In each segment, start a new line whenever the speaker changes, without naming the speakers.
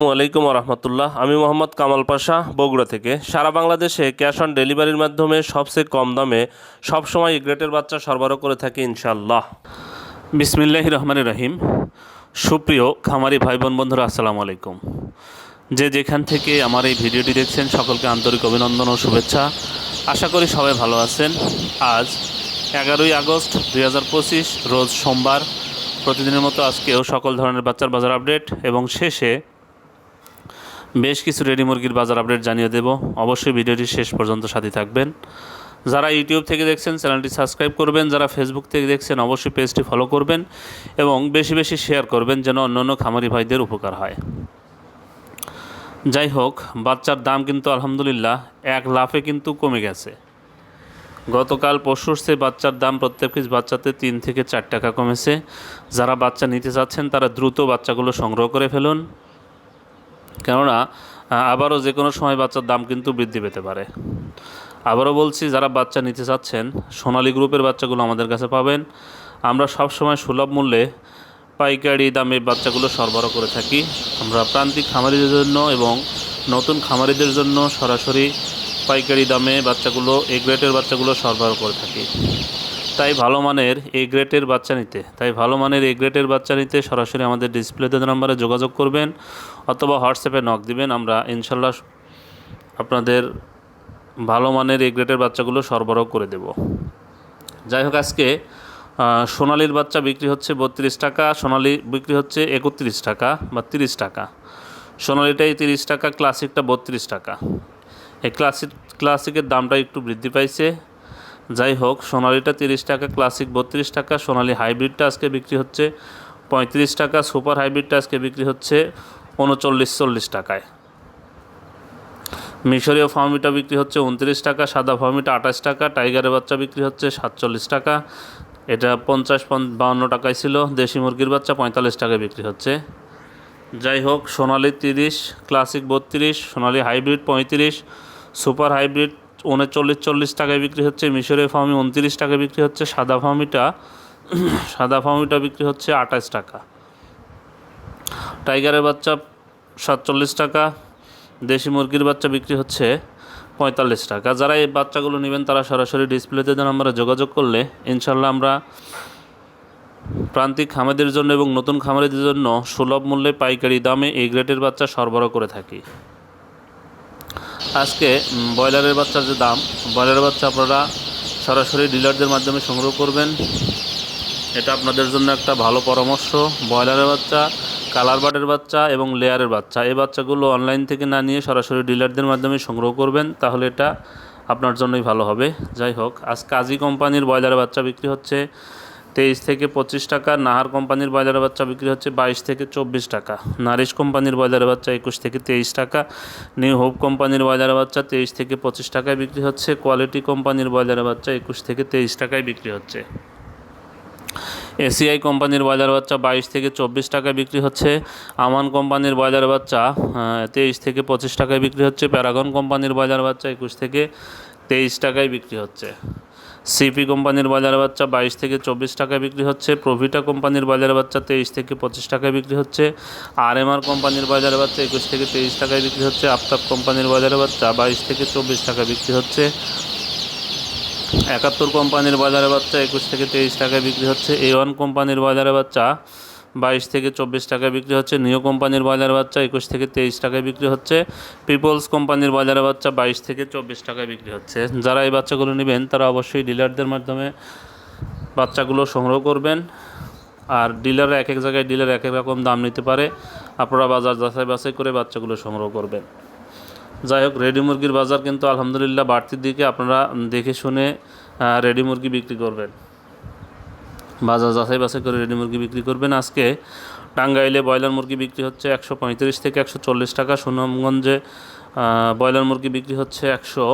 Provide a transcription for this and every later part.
আলাইকুম রহমতুল্লাহ। আমি মোহাম্মদ কামাল পাশা, বগুড়া থেকে। সারা বাংলাদেশে ক্যাশ অন ডেলিভারির মাধ্যমে সবচেয়ে কম দামে সবসময় গ্রেটের বাচ্চা সরবরাহ করে থাকি ইনশাল্লাহ বিসমিল্লাহ রহমান রহিম। সুপ্রিয় খামারি ভাই বোন বন্ধুরা, আসসালামু আলাইকুম। যে যেখান থেকে আমার এই ভিডিওটি দেখছেন, সকলকে আন্তরিক অভিনন্দন ও শুভেচ্ছা। আশা করি সবাই ভালো আছেন। আজ এগারোই আগস্ট দু হাজার পঁচিশ, রোজ সোমবার। প্রতিদিনের মতো আজকেও সকল ধরনের বাচ্চার বাজার আপডেট এবং শেষে বেশ কিছু রেডি মুরগির বাজার আপডেট জানিয়ে দেব। অবশ্যই ভিডিওটি শেষ পর্যন্ত সাথে থাকবেন। যারা ইউটিউব থেকে দেখছেন, চ্যানেলটি সাবস্ক্রাইব করবেন। যারা ফেসবুক থেকে দেখছেন, অবশ্যই পেজটি ফলো করবেন এবং বেশি বেশি শেয়ার করবেন যেন অন্যান্য খামারি ভাইদের উপকার হয়। যাই হোক, বাচ্চার দাম কিন্তু আলহামদুলিল্লাহ এক লাফে কিন্তু কমে গেছে। গতকাল পরশুর সে বাচ্চার দাম প্রত্যেক পিস বাচ্চাতে তিন থেকে চার টাকা কমেছে। যারা বাচ্চা নিতে চাচ্ছেন, তারা দ্রুত বাচ্চাগুলো সংগ্রহ করে ফেলুন। কেননা আবারও যে কোনো সময় বাচ্চার দাম কিন্তু বৃদ্ধি পেতে পারে। আবারও বলছি, যারা বাচ্চা নিতে চাচ্ছেন, সোনালী গ্রুপের বাচ্চাগুলো আমাদের কাছে পাবেন। আমরা সব সময় সুলভ মূল্যে পাইকারি দামে বাচ্চাগুলো সরবরাহ করে থাকি। আমরা প্রান্তিক খামারিদের জন্য এবং নতুন খামারিদের জন্য সরাসরি পাইকারি দামে বাচ্চাগুলো এ গ্রেটের বাচ্চাগুলো সরবরাহ করে থাকি। তাই ভালো মানের এ গ্রেটের বাচ্চা নিতে। তাই ভালো মানের এ গ্রেটের বাচ্চা নিতে সরাসরি আমাদের ডিসপ্লেতে নাম্বারে যোগাযোগ করবেন অথবা হোয়াটসঅ্যাপে নক দিবেন। আমরা ইনশাল্লাহ আপনাদের ভালো মানের এ গ্রেটের বাচ্চাগুলো সরবরাহ করে দেব। যাই হোক, আজকে সোনালির বাচ্চা বিক্রি হচ্ছে বত্রিশ টাকা, সোনালি বিক্রি হচ্ছে একত্রিশ টাকা বা তিরিশ টাকা। সোনালিটাই তিরিশ টাকা, ক্লাসিকটা বত্রিশ টাকা। এই ক্লাসিক, ক্লাসিকের দামটা একটু বৃদ্ধি পাইছে। যাই হোক, সোনালিটা তিরিশ টাকা, ক্লাসিক বত্রিশ টাকা, সোনালি হাইব্রিডটা আজকে বিক্রি হচ্ছে পঁয়ত্রিশ টাকা, সুপার হাইব্রিডটা আজকে বিক্রি হচ্ছে উনচল্লিশ, চল্লিশ টাকায়। মিশরীয় ফার্মিটা বিক্রি হচ্ছে উনত্রিশ টাকা, সাদা ফার্মিটা আঠাশ টাকা, টাইগারের বাচ্চা বিক্রি হচ্ছে সাতচল্লিশ টাকা। এটা পঞ্চাশ বাউন্ন টাকায় ছিল, দেশি মুরগির বাচ্চা পঁয়তাল্লিশ টাকায় বিক্রি হচ্ছে। যাই হোক, সোনালি তিরিশ, ক্লাসিক বত্রিশ, সোনালি হাইব্রিড পঁয়ত্রিশ, সুপার হাইব্রিড উনচল্লিশ চল্লিশ টাকায় বিক্রি হচ্ছে মিশরের ফার্মি উনত্রিশ টাকায় বিক্রি হচ্ছে, সাদা ফার্মিটা সাদা ফার্মিটা বিক্রি হচ্ছে আঠাশ টাকা। টাইগারের বাচ্চা সাতচল্লিশ টাকা, দেশি মুরগির বাচ্চা বিক্রি হচ্ছে পঁয়তাল্লিশ টাকা। যারা এই বাচ্চাগুলো নেবেন, তারা সরাসরি ডিসপ্লেতে যেন আমরা যোগাযোগ করলে ইনশাল্লাহ আমরা প্রান্তিক খামারিদের জন্য এবং নতুন খামারিদের জন্য সুলভ মূল্যে পাইকারি দামে এই গ্রেটের বাচ্চা সরবরাহ করে থাকি। আজকে ব্রয়লারের বাচ্চার যে দাম, ব্রয়লারের বাচ্চা আপনারা সরাসরি ডিলারদের মাধ্যমে সংগ্রহ করবেন। এটা আপনাদের জন্য একটা ভালো পরামর্শ। ব্রয়লারের বাচ্চা, কালার বার্ডের বাচ্চা এবং লেয়ারের বাচ্চা, এই বাচ্চাগুলো অনলাইন থেকে না নিয়ে সরাসরি ডিলারদের মাধ্যমে সংগ্রহ করবেন, তাহলে এটা আপনার জন্যই ভালো হবে। যাই হোক আজ কাজী কোম্পানির ব্রয়লারের বাচ্চা বিক্রি হচ্ছে তেইশ থেকে পঁচিশ টাকা, নাহার কোম্পানির ব্রয়লারের বাচ্চা বিক্রি হচ্ছে বাইশ থেকে চব্বিশ টাকা, নারিশ কোম্পানির ব্রয়লারের বাচ্চা একুশ থেকে তেইশ টাকা, নিউ হোপ কোম্পানির ব্রয়লারের বাচ্চা তেইশ থেকে পঁচিশ টাকায় বিক্রি হচ্ছে, কোয়ালিটি কোম্পানির ব্রয়লারের বাচ্চা একুশ থেকে তেইশ টাকায় বিক্রি হচ্ছে। এসিআই কোম্পানির ব্রয়লার বাচ্চা বাইশ থেকে চব্বিশ টাকায় বিক্রি হচ্ছে, আমান কোম্পানির ব্রয়লার বাচ্চা তেইশ থেকে পঁচিশ টাকায় বিক্রি হচ্ছে, প্যারাগন কোম্পানির ব্রয়লার বাচ্চা একুশ থেকে তেইশ টাকায় বিক্রি হচ্ছে। সিপি কোম্পানির বাজার বাচ্চা বাইশ থেকে চব্বিশ টাকায় বিক্রি হচ্ছে, প্রভিটা কোম্পানির বাজার বাচ্চা তেইশ থেকে পঁচিশ টাকায় বিক্রি হচ্ছে আর এম আর কোম্পানির বাজার বাচ্চা একুশ থেকে তেইশ টাকায় বিক্রি হচ্ছে, আফতাব কোম্পানির বাজার বাচ্চা বাইশ থেকে চব্বিশ টাকায় বিক্রি হচ্ছে। একাত্তর কোম্পানির বাজারে বাচ্চা একুশ থেকে তেইশ টাকায় বিক্রি হচ্ছে, এ ওয়ান কোম্পানির বাজারে বাচ্চা বাইশ থেকে চব্বিশ টাকায় বিক্রি হচ্ছে। নিও কোম্পানির বাজারে বাচ্চা একুশ থেকে তেইশ টাকায় বিক্রি হচ্ছে। পিপলস কোম্পানির বাজারে বাচ্চা বাইশ থেকে চব্বিশ টাকায় বিক্রি হচ্ছে। যারা এই বাচ্চাগুলো নেবেন, তারা অবশ্যই ডিলারদের মাধ্যমে বাচ্চাগুলো সংগ্রহ করবেন। আর ডিলার এক এক জায়গায় ডিলার এক এক রকম দাম নিতে পারে। আপনারা বাজার যাচাই বাছাই করে বাচ্চাগুলো সংগ্রহ করবেন। যাই হোক, রেডি মুরগির বাজার কিন্তু আলহামদুলিল্লাহ বাড়তির দিকে আপনারা দেখে শুনে রেডি মুরগি বিক্রি করবেন। বাজার যাচাই বাছাই করে রেডি মুরগি বিক্রি করবেন। আজকে টাঙ্গাইলে ব্রয়লার মুরগি বিক্রি হচ্ছে একশো পঁয়ত্রিশ থেকে একশো চল্লিশ টাকা। সুনামগঞ্জে ব্রয়লার মুরগি বিক্রি হচ্ছে একশো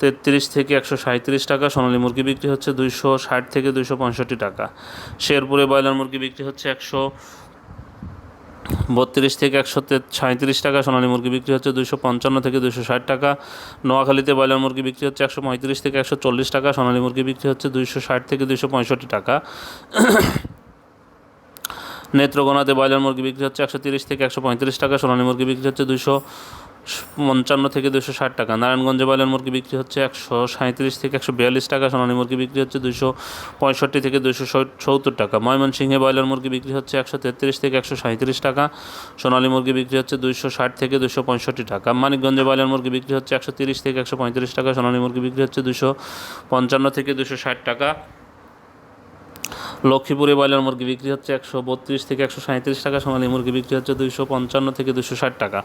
তেত্রিশ থেকে একশো সাঁত্রিশ টাকা। সোনালী মুরগি বিক্রি হচ্ছে দুইশো ষাট থেকে দুইশো পঁয়ষট্টি টাকা। শেরপুরে ব্রয়লার মুরগি বিক্রি হচ্ছে একশো বত্রিশ থেকে একশো সাঁত্রিশ টাকা, সোনালী মুরগি বিক্রি হচ্ছে দুশো পঞ্চান্ন থেকে দুশো ষাট টাকা। নোয়াখালীতে ব্রয়লার মুরগি বিক্রি হচ্ছে একশো পঁয়ত্রিশ থেকে একশো চল্লিশ টাকা, সোনালী মুরগি বিক্রি হচ্ছে দুশো ষাট থেকে দুশো পঁয়ষট্টি টাকা। নেত্রকোনাতে ব্রয়লার মুরগি বিক্রি হচ্ছে একশো তিরিশ থেকে একশো পঁয়ত্রিশ টাকা, সোনালী মুরগি বিক্রি হচ্ছে দুশো পঞ্চান্ন থেকে দুশো ষাট টাকা। নারায়ণগঞ্জে ব্রয়লার মুরগি বিক্রি হচ্ছে একশো সাঁত্রিশ থেকে একশো বিয়াল্লিশ টাকা। সোনালী মুরগি বিক্রি হচ্ছে দুশো পঁয়ষট্টি থেকে দুশো সত্তর টাকা। ময়মনসিংহে ব্রয়লার মুরগি বিক্রি হচ্ছে একশো তেত্রিশ থেকে একশো সাঁত্রিশ টাকা। সোনালী মুরগি বিক্রি হচ্ছে দুশো ষাট থেকে দুশো পঁয়ষট্টি টাকা। মানিকগঞ্জে ব্রয়লার মুরগি বিক্রি হচ্ছে একশো তিরিশ থেকে একশো পঁয়ত্রিশ টাকা। সোনালী মুরগি বিক্রি হচ্ছে দুশো পঞ্চান্ন থেকে দুশো ষাট টাকা। লক্ষ্মীপুরে ব্রয়লার মুরগি বিক্রি হচ্ছে একশো বত্রিশ থেকে একশো সাঁত্রিশ টাকা। সোনালী মুরগি বিক্রি হচ্ছে দুইশো পঞ্চান্ন থেকে দুশো ষাট টাকা।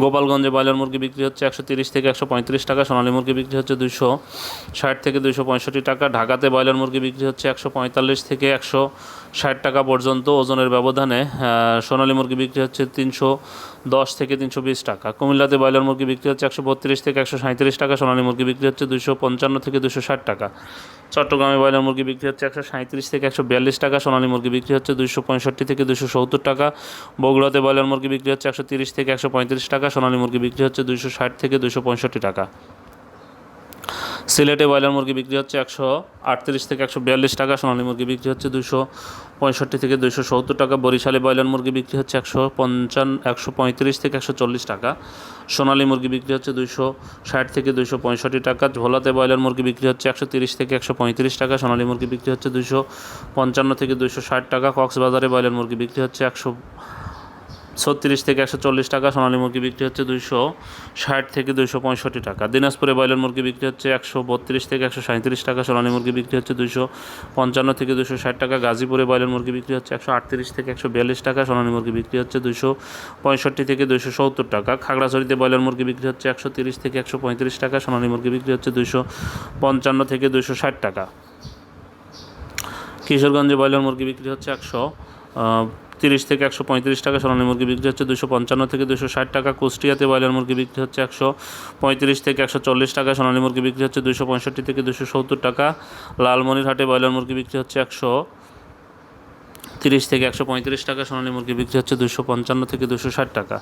গোপালগঞ্জে ব্রয়লার মুরগি বিক্রি হচ্ছে একশো তিরিশ থেকে একশো পঁয়ত্রিশ টাকা, সোনালী মুরগি বিক্রি হচ্ছে দুশো ষাট থেকে দুশো পঁয়ষট্টি টাকা, ঢাকাতে ব্রয়লার মুরগি বিক্রি হচ্ছে একশো পঁয়তাল্লিশ থেকে একশো ষাট টাকা পর্যন্ত ওজনের ব্যবধানে সোনালী মুরগি বিক্রি হচ্ছে তিনশো দশ থেকে তিনশো বিশ টাকা। কুমিল্লাতে ব্রয়লার মুরগি বিক্রি হচ্ছে একশো বত্রিশ থেকে একশো সাঁত্রিশ টাকা, সোনালী মুরগি বিক্রি হচ্ছে দুশো পঞ্চান্ন থেকে দুশো ষাট টাকা। চট্টগ্রামে ব্রয়লার মুরগি বিক্রি হচ্ছে একশো সাঁত্রিশ থেকে একশো বিয়াল্লিশ টাকা, সোনালী মুরগি বিক্রি হচ্ছে দুশো পঁয়ষট্টি থেকে দুশো সত্তর টাকা। বগুড়াতে ব্রয়লার মুরগি বিক্রি হচ্ছে একশো তিরিশ থেকে একশো পঁয়ত্রিশ টাকা, সোনালী মুরগি বিক্রি হচ্ছে দুশো ষাট থেকে দুশো পঁয়ষট্টি টাকা। সিলেটে ব্রয়লার মুরগি বিক্রি হচ্ছে একশো আটত্রিশ থেকে একশো বিয়াল্লিশ টাকা, সোনালী মুরগি বিক্রি হচ্ছে দুশো পঁয়ষট্টি থেকে দুশো সত্তর টাকা, বরিশালে ব্রয়লার মুরগি বিক্রি হচ্ছে একশো পঞ্চান্ন একশো পঁয়ত্রিশ থেকে একশো চল্লিশ টাকা, সোনালী মুরগি বিক্রি হচ্ছে দুশো ষাট থেকে দুশো পঁয়ষট্টি টাকা, ঝোলাতে ব্রয়লার মুরগি বিক্রি হচ্ছে একশো তিরিশ থেকে একশো পঁয়ত্রিশ টাকা, সোনালী মুরগি বিক্রি হচ্ছে দুশো পঞ্চান্ন থেকে দুশো ষাট টাকা, কক্সবাজারে ব্রয়লার মুরগি বিক্রি হচ্ছে একশো ছত্রিশ থেকে একশো চল্লিশ টাকা, সোনালী মুরগি বিক্রি হচ্ছে দুইশো ষাট থেকে দুইশো পঁয়ষট্টি টাকা। দিনাজপুরে ব্রয়লার মুরগি বিক্রি হচ্ছে একশো বত্রিশ থেকে একশো সাঁত্রিশ টাকা, সোনালী মুরগি বিক্রি হচ্ছে দুইশো পঞ্চান্ন থেকে দুশো ষাট টাকা, গাজীপুরে ব্রয়লার মুরগি বিক্রি হচ্ছে একশো আটত্রিশ থেকে একশো বিয়াল্লিশ টাকা, সোনালী মুরগি বিক্রি হচ্ছে দুইশো পঁয়ষট্টি থেকে দুইশো সত্তর টাকা। খাগড়াছড়িতে ব্রয়লার মুরগি বিক্রি হচ্ছে একশো তিরিশ থেকে একশো পঁয়ত্রিশ টাকা, সোনালী মুরগি বিক্রি হচ্ছে দুইশো পঞ্চান্ন থেকে দুইশো ষাট টাকা। কিশোরগঞ্জে ব্রয়লার মুরগি বিক্রি হচ্ছে একশো তিরিশ থেকে একশো পঁয়ত্রিশ টাকা সোনালী মুরগি বিক্রি হচ্ছে দুশো পঞ্চান্ন থেকে দুশো ষাট টাকা, কুষ্টিয়াতে ব্রয়লার মুরগি বিক্রি হচ্ছে একশো পঁয়ত্রিশ থেকে একশো চল্লিশ টাকা, সোনালী মুরগি বিক্রি হচ্ছে দুশো পঁয়ষট্টি থেকে দুশো সত্তর টাকা, লালমনিরহাটে ব্রয়লার মুরগি বিক্রি হচ্ছে একশো তিরিশ থেকে একশো পঁয়ত্রিশ টাকা সোনালী মুরগি বিক্রি হচ্ছে দুশো পঞ্চান্ন থেকে দুশো ষাট টাকা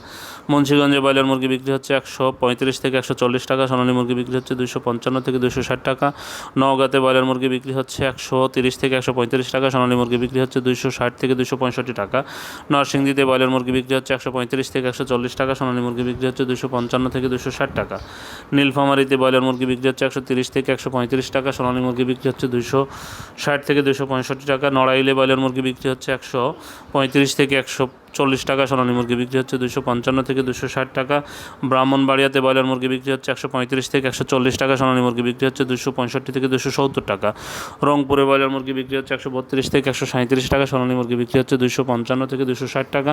মুন্সিগঞ্জে ব্রয়লার মুরগি বিক্রি হচ্ছে একশো পঁয়ত্রিশ থেকে একশো চল্লিশ টাকা সোনালী মুরগি বিক্রি হচ্ছে দুশো পঞ্চান্ন থেকে দুশো ষাট টাকা নওগাঁতে ব্রয়লার মুরগি বিক্রি হচ্ছে একশো তিরিশ থেকে একশো পঁয়ত্রিশ টাকা সোনালী মুরগি বিক্রি হচ্ছে দুশো ষাট থেকে দুশো পঁয়ষট্টি টাকা নরসিংদীতে ব্রয়লার মুরগি বিক্রি হচ্ছে একশো পঁয়ত্রিশ থেকে একশো চল্লিশ টাকা সোনালী মুরগি বিক্রি হচ্ছে দুশো পঞ্চান্ন থেকে দুশো ষাট টাকা নীলফামারিতে ব্রয়লার মুরগি বিক্রি হচ্ছে একশো তিরিশ থেকে একশো পঁয়ত্রিশ টাকা সোনালী মুরগি বিক্রি হচ্ছে দুশো ষাট থেকে দুশো পঁয়ষট্টি টাকা নড়াইলে ব্রয়লার মুরগি বিক্রি হচ্ছে একশো পঁয়ত্রিশ থেকে একশো চল্লিশ টাকা সোনালী মুরগি বিক্রি হচ্ছে দুশো পঞ্চান্ন থেকে দুশো ষাট টাকা। ব্রাহ্মণবাড়িয়াতে ব্রয়লার মুরগি বিক্রি হচ্ছে, একশো পঁয়ত্রিশ থেকে একশো চল্লিশ টাকা সোনালী মুরগি বিক্রি হচ্ছে দুশো পঁয়ষট্টি থেকে দুশো সত্তর টাকা। রংপুরে ব্রয়লার মুরগি বিক্রি হচ্ছে, একশো বত্রিশ থেকে একশো সাঁত্রিশ টাকা সোনালী মুরগি বিক্রি হচ্ছে দুশো পঞ্চান্ন থেকে দুশো ষাট টাকা।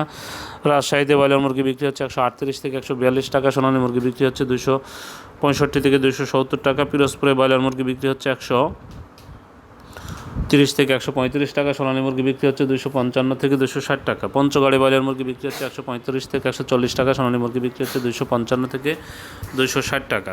রাজশাহীতে ব্রয়লার মুরগি বিক্রি হচ্ছে, একশো আটত্রিশ থেকে একশো বিয়াল্লিশ টাকা সোনালী মুরগি বিক্রি হচ্ছে দুশো পঁয়ষট্টি থেকে দুশো সত্তর টাকা। পিরোজপুরে ব্রয়লার মুরগি বিক্রি হচ্ছে, একশো তিরিশ থেকে একশো পঁয়ত্রিশ টাকা, সোনালী মুরগি বিক্রি হচ্ছে দুশো পঞ্চান্ন থেকে দুশো ষাট টাকা। পঞ্চগড়ে ব্রয়লার মুরগি বিক্রি হচ্ছে একশো পঁয়ত্রিশ থেকে একশো চল্লিশ টাকা, সোনালী মুরগি বিক্রি হচ্ছে দুশো পঞ্চান্ন থেকে দুশো ষাট টাকা।